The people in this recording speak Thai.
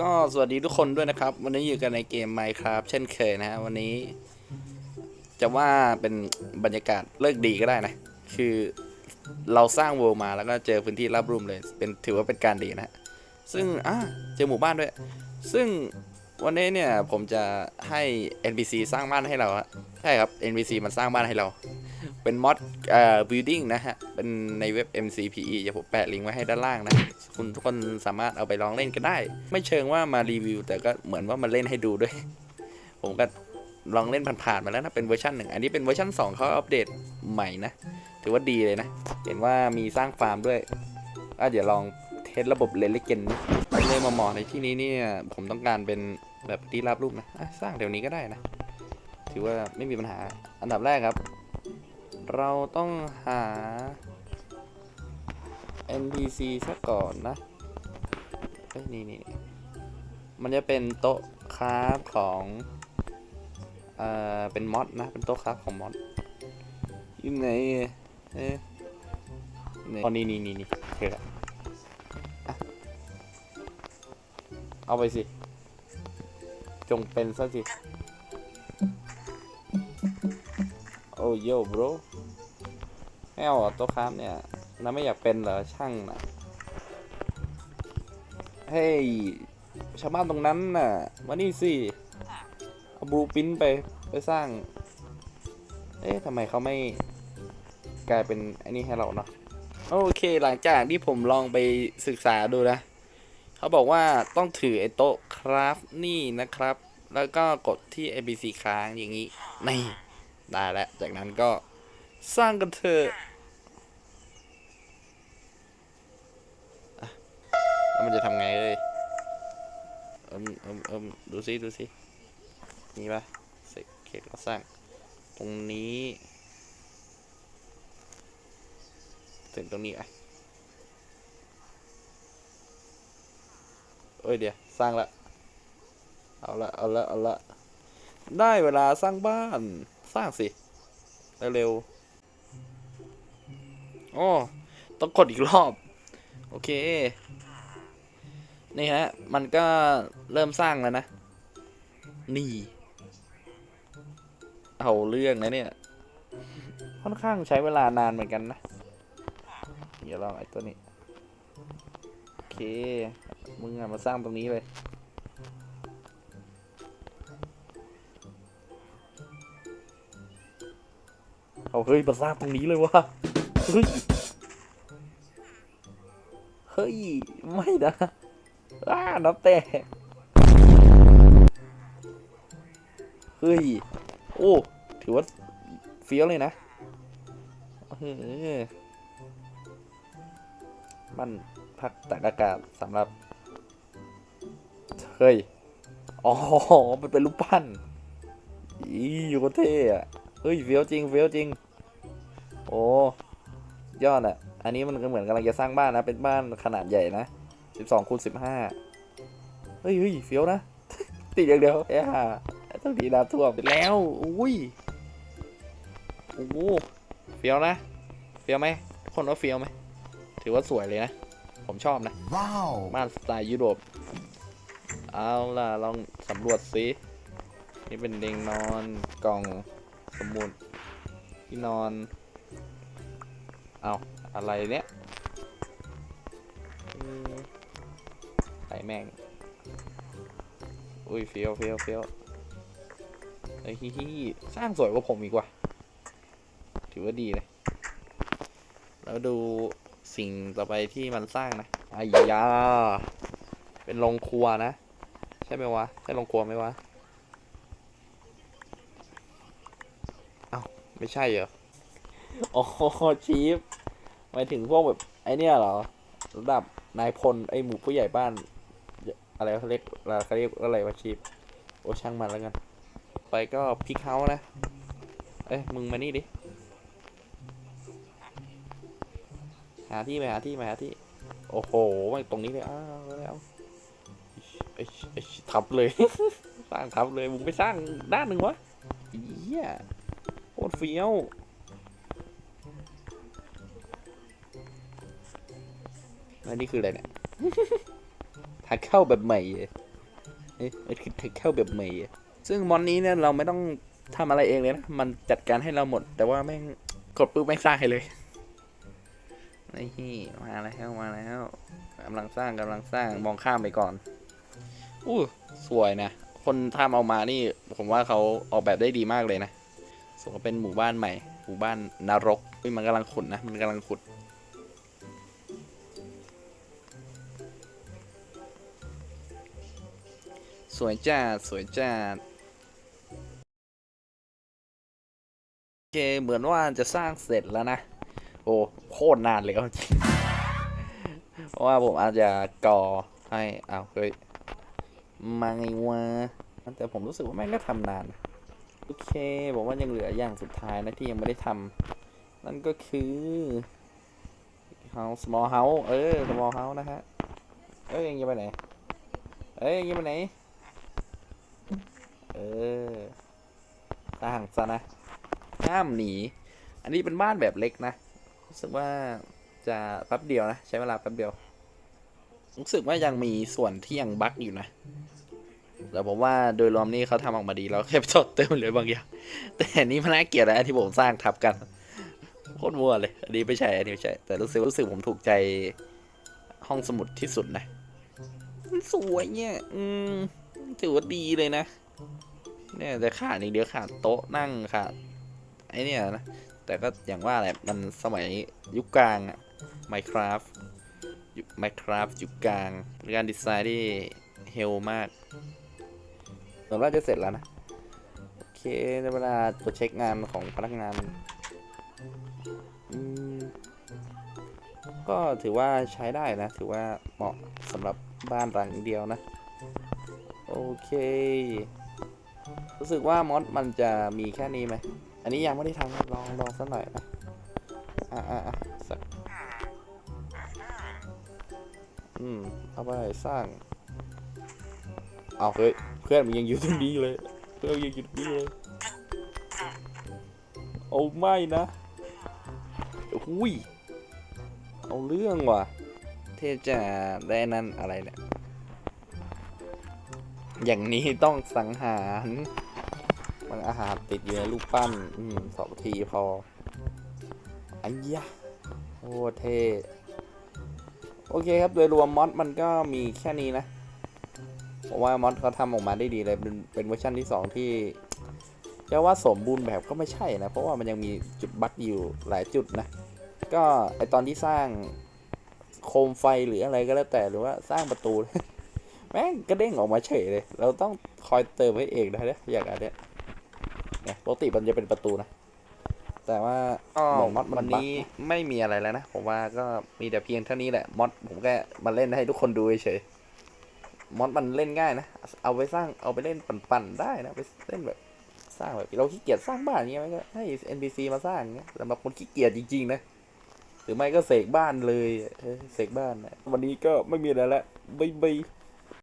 ก็สวัสดีทุกคนด้วยนะครับ วันนี้อยู่กันในเกม Minecraft เช่นเคยนะฮะวันนี้ จะว่าเป็นบรรยากาศเลิกดีก็ได้นะ คือเราสร้างเวลมาแล้วก็เจอพื้นที่ราบรุ่มเลย เป็นถือว่าเป็นการดีนะฮะซึ่งอะเจอหมู่บ้านด้วย ซึ่งวันนี้เนี่ยผมจะให้ NPC สร้างบ้านให้เราอะใช่ครับ NPC มันสร้างบ้านให้เรา เป็นมอดเอ่อ building นะฮะ เป็นในเว็บ MCPE เดี๋ยวผมแปะลิงก์ไว้ให้ด้านล่างนะ คุณทุกคนสามารถเอาไปลองเล่นกันได้ ไม่เชิงว่ามารีวิว แต่ก็เหมือนว่ามาเล่นให้ดูด้วย ผมก็ลองเล่นผ่านๆมาแล้วนะ เป็นเวอร์ชันหนึ่ง อันนี้เป็นเวอร์ชัน2เขาอัปเดตใหม่นะ ถือว่าดีเลยนะ เห็นว่ามีสร้างฟาร์มด้วยอะเดี๋ยวลองเทสระบบเลนเลเกนเลยมาหมอในที่นี้เนี่ยผมต้องการเป็นแบบที่ราบรูปนะะสร้างเดี๋ยวนี้ก็ได้นะ ถือว่าไม่มีปัญหา อันดับแรกครับ เราต้องหา NPC ซะก่อนนะเอ้ยนี่นี่มันจะเป็นโต๊ะคราฟของ เอ่อ เป็นมอดนะ เป็นโต๊ะคราฟของมอดอยู่ไหนเอ๊ะไหนอ๋อนี่นี่นี่นี่เคละเอาไปสิ จงเป็นซะสิโอ้โย่ bro ไม่เอาต๊ะคราฟเนี่ยน้าไม่อยากเป็นเหรอช่างนะเฮ้ยชาวบ้านตรงนั้นน่ะมานี่สิเอาบลูปินไปไปสร้าง เอ๊ะทำไมเขาไม่กลายเป็นไอ้นี่ให้เราเนาะโอเคหลังจากที่ผมลองไปศึกษาดูนะ เขาบอกว่าต้องถือไอ้โต๊ะคราฟนี่นะครับ แล้วก็กดที่ ABC ค้างอย่างนี้นี่ได้แล้วจากนั้นก็สร้างกันเถอะ แล้วมันจะทำไงเลยเอิมเอิมเอิมดูซิดูซินี่ปะเสกเคก็สร้าง ตรงนี้ถึงตรงนี้อะเอ้ยเดี๋ยวสร้างละเอาละเอาละเอาละได้เวลาสร้างบ้านสร้างสิเร็วๆโอ้ต้องกดอีกรอบ โอเค นี่ฮะ มันก็เริ่มสร้างแล้วนะ นี่ เอาเรื่องนะเนี่ย ค่อนข้างใช้เวลานานเหมือนกันนะ เดี๋ยวลองไอ้ตัวนี้ โอเค มึงอะมาสร้างตรงนี้เลย เอาเฮ้ย มาสร้างตรงนี้เลยวะ เฮ้ย เฮ้ย ไม่นะ อ้าน้ำแตกเฮ้ย โอ้ ถือว่าเฟี้ยวเลยนะเออมันพักตากอากาศสำหรับ เฮ้ย อ๋อ มันเป็นรูปปั้นอีอยู่ก็เท่อะเฮ้ย เฟี้ยวจริง เฟี้ยวจริง โอ้ ยอดอะอันนี้มันก็เหมือนกำลังจะสร้างบ้านนะ เป็นบ้านขนาดใหญ่นะ สิบสองคูณสิบห้าเฮ้ยเฮ้ยเฟี้ยวนะ ติดอย่างเดียวเอ้ห่าต้องดีน้ำท่วมไปแล้วอุ้ยโอ้โหเฟี้ยวนะ เฟี้ยวไหมทุกคนว่าเฟี้ยวไหมถือว่าสวยเลยนะ ผมชอบนะ Wow. บ้านสไตล์ยุโรปเอาล่ะ ลองสำรวจสินี่เป็นเตียงนอนกล่องสมุดที่นอน เอาอะไรเนี่ย ส่แม่ง อุ้ยเฟี้ยวเฟี้ยวเฟี้ยวไอ้ฮิฮิสร้างสวยกว่าผมอีกว่ะ ถือว่าดีเลย แล้วดูสิ่งต่อไปที่มันสร้างนะอายา เป็นโรงครัวนะ ใช่ไหมวะ ใช่โรงครัวไหมวะ เอ้า ไม่ใช่เหรอ โอ๋อชีฟหมายถึงพวกแบบ ไอเนี้ยเหรอ ระดับนายพล ไอหมู่ผู้ใหญ่บ้าน อะไรเขาเรียกเขาเรียกอะไรวะชีฟโอช่างมันแล้วกัน ไปก็พิกเฮานะ เอ้ยมึงมานี่ดิ หาที่ไปหาที่ไปหาที่ โอ้โหมาตรงนี้เลยอ้าวแล้วไอ้ไอ้ทับเลย สร้างทับเลยมึงไปสร้างด้านหนึ่งวะเหี้ยโคตรเฟี้ยวแล้วนี่คืออะไรเนี่ย ทหักเข้าแบบใหม่เอ๊ะมันคือหักเข้าแบบใหม่ซึ่งมอนนี้เนี่ยเราไม่ต้องทำอะไรเองเลยนะ มันจัดการให้เราหมด แต่ว่าแม่งกดปุ๊บแม่งสร้างให้เลยนี่มาแล้วมาแล้วกำลังสร้างกำลังสร้างมองข้ามไปก่อน อู้สวยนะ คนทำเอามานี่ ผมว่าเขาออกแบบได้ดีมากเลยนะสมกับเป็นหมู่บ้านใหม่ หมู่บ้านนรกมันกำลังขุดนะ มันกำลังขุด วยจ้าสวยจ้าโอเคเหมือนว่าจะสร้างเสร็จแล้วนะ โอ้โคตรนานเลยเอาจริงเพราะว่าผมอาจจะก่อให้เอาเฮ้ยมาไงวะแต่ผมรู้สึกว่าแม่งก็ทำนาน โอเคผมว่ายังเหลืออย่างสุดท้ายนะที่ยังไม่ได้ทำนั่นก็คือ house small house เออ small house นะฮะ เอ้ยยังไปไหน เอ้ยยังไปไหน เออสร้างซะนะห้ามหนี อันนี้เป็นบ้านแบบเล็กนะรู้สึกว่าจะแป๊บเดียวนะ ใช้เวลาแป๊บเดียว รู้สึกว่ายังมีส่วนที่ยังบั๊กอยู่นะแต่ผมว่าโดยรวมนี่เขาทำออกมาดีแล้วแค่ไปทดเติมเหลยบางอย่าง แต่อันนี้มันน่าเกลียดนะที่ผมสร้างทับกันโคตรมัวเลย อันนี้ไม่ใช่ อันนี้ไม่ใช่ แต่รู้สึกรู้สึกผมถูกใจห้องสมุดที่สุดนะ มันสวยเนี่ย อืมถือว่าดีเลยนะ เนี่ยแต่ขาดอย่เดียวขาดโต๊ะนั่งขาดไอเนี่ยนะ แต่ก็อย่างว่าแหละ มันสมัยยุคกลางอะ Minecraft ยุค Minecraft ยุคกลางการดีไซน์ที่เฮลมากเหมือนว่าจะเสร็จแล้วนะ โอเคในเวลาตรวจเช็คงานของพนักงานก็ถือว่าใช้ได้นะ ถือว่าเหมาะสำหรับบ้านหลังเดียวนะ โอเค รู้สึกว่ามอดมันจะมีแค่นี้ไหม อันนี้ยังไม่ได้ทำลองลองสักหน่อยนะอะอะอะสักอืม เอาไปสร้าง เอาเฮ้ย เพื่อนมันยังอยู่ตรงนี้เลย เพื่อนยังอยู่ตรงนี้เลย เอาไม่นะหุยเอาเรื่องว่ะ เทพจะได้นั่นอะไรเนี่ย อย่างนี้ต้องสังหาร มันอาหารติดอยู่ในลูกปั้น อืมสองทีพออันยะโอ้เท่โอเคครับ โดยรวมมอดมันก็มีแค่นี้นะผมว่ามอดเขาทำออกมาได้ดีเลย เป็นเป็นเวอร์ชันที่สองที่จะว่าสมบูรณ์แบบก็ไม่ใช่นะ เพราะว่ามันยังมีจุดบั๊กอยู่หลายจุดนะ ก็ไอตอนที่สร้างโคมไฟหรืออะไรก็แล้วแต่หรือว่าสร้างประตู แม่งกระเด้งออกมาเฉยเลย เราต้องคอยเติมให้เองนะเนี่ยอย่างอันเนี้ย เนี่ยปกติมันจะเป็นประตูนะ แต่ว่าก็เหมือนมอดมัวันนบั๊กนี้ไม่มีอะไรแล้วนะ ผมว่าก็มีแต่เพียงเท่านี้แหละมอดผมแค่มาเล่นให้ทุกคนดูเฉยๆมอดมันเล่นง่ายนะ เอาไปสร้างเอาไปเล่นปั่นๆได้นะไปเล่นแบบสร้างแบบเราขี้เกียจสร้างบ้านอย่างเงี้ยมันก็ให้ NPC มาสร้างอย่างเงี้ยสำหรับคนขี้เกียจจริงๆนะ หรือไม่ก็เสกบ้านเลยเออเสกบ้านนะวันนี้ก็ไม่มีอะไรแล้วบ๊ายบาย